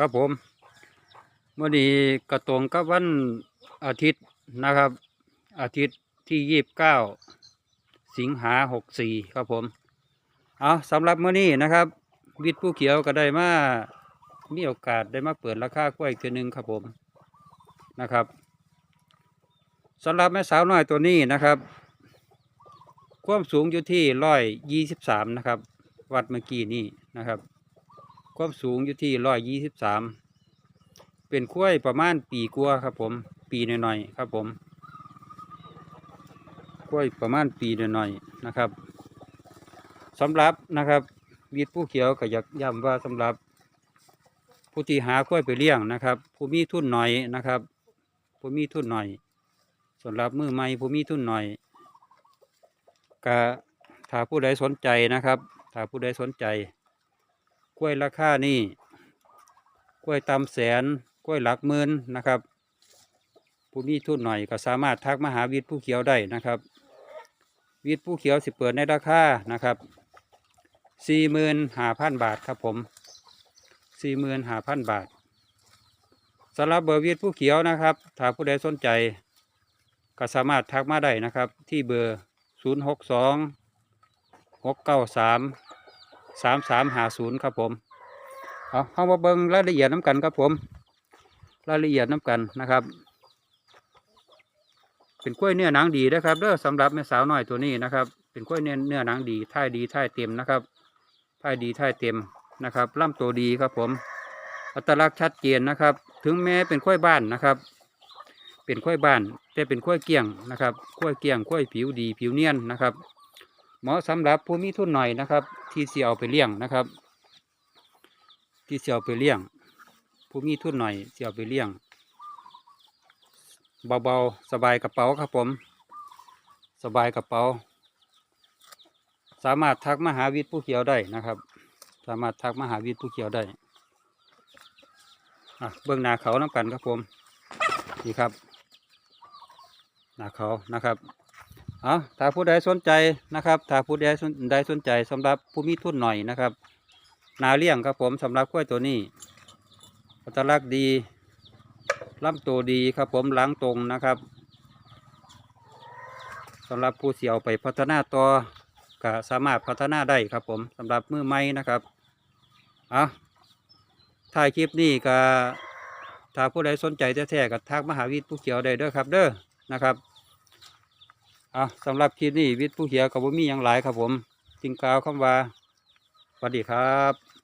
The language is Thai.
ครับผมเมื่อนี้กระตรงกับวันอาทิตย์นะครับ อาทิตย์ที่ยี่สิบเก้าสิงหาหกสี่ครับผมเอาสำหรับเมื่อนี้นะครับวิทย์ผู้เขียวก็ได้มามีโอกาสได้มาเปิดราคากล้วยอีกทีหนึ่งครับผมนะครับสำหรับแม่สาวน้อยตัวนี้นะครับ ความสูงอยู่ที่ร้อยยี่สิบสามนะครับ วัดเมื่อกี้นี่นะครับ ความสูงอยู่ที่ร้อยยี่สิบสามเป็นกล้วยประมาณปีกัวครับ ผม ปีหน่อยๆครับผมกล้วยประมาณปีหน่อยๆนะครับสำหรับนะครับวีดผู้เขียวก็อยากย้ำว่าสำหรับ ผู้ที่หากล้วยไปเลี้ยงนะครับ ผู้มีทุนหน่อยนะครับ ผู้มีทุนหน่อยสำหรับมือใหม่ผู้มีทุนหน่อยก็ถ้าผู้ใดสนใจนะครับ ถ้าผู้ใดสนใจ กล้วยราคานี่กล้วยตำแสนกล้วยหลักหมื่นนะครับ ผู้มีทุนหน่อยก็สามารถทักมาหาวิทย์ผู้เขียวได้นะครับวิทย์ผู้เขียวสิเปิดในราคานะครับสี่หมื่นห้าพันบาทครับผมสี่หมื่นห้าพันบาทสำหรับเบอร์วิทย์ผู้เขียวนะครับถ้าผู้ใดสนใจก็สามารถทักมาได้นะครับที่เบอร์ศูนย์หกสองหกเก้า สามสามหาศูนย์ครับผมเอาเข้ามาเบิ่งรายละเอียดน้ำกันครับผม รายละเอียดน้ำกันนะครับ เป็นกล้วยเนื้อหนังดีนะครับเด้อสำหรับแม่สาวน้อยตัวนี้นะครับ เป็นกล้วยเนื้อเนื้อหนังดีท่ายดีท่ายเต็มนะครับท่ายดีท่ายเต็มนะครับล่ำตัวดีครับผม อัตลักษณ์ชัดเจนนะครับ ถึงแม้เป็นกล้วยบ้านนะครับ เป็นกล้วยบ้าน แต่เป็นกล้วยเกี้ยงนะครับกล้วยเกี้ยงกล้วยผิวดีผิวเนียนนะครับ เหมาะสำหรับผู้มีทุนหน่อยนะครับ ที่เสียเอาไปเลี้ยงนะครับ ที่เสียเอาไปเลี้ยง ผู้มีทุนหน่อยเสียเอาไปเลี้ยง เบาๆสบายกระเป๋าครับผม สบายกระเป๋า สามารถทักมหาวิทย์ผู้เขียวได้นะครับ สามารถทักมหาวิทย์ผู้เขียวได้อะเบื้องหน้าเขาน้ำกันครับผมนี่ครับหน้าเขานะครับ เอาถ้าผู้ใดสนใจนะครับถ้าผู้ใดสนใดสนใจสำหรับผู้มีทุนหน่อยนะครับ นาเลี้ยงครับผมสำหรับกล้วยตัวนี้อัตลักษณ์ดีลำตัวดีครับผมหล้างตรงนะครับสำหรับผู้เสี่ยวไปพัฒนาต่อก็สามารถพัฒนาได้ครับผมสำหรับมือใหม่นะครับเอาถ่ายคลิปนี้ก็ถ้าผู้ใดสนใจแท้ๆก็ทักมหาวิทย์ผู้เขียวได้เด้อครับเด้อนะครับ อะสำหรับคลิปนี้วิทย์ผู้เขียวกับบ่มีอย่างหลายครับผมจึงกล่าวคำว่าสวัสดีครับ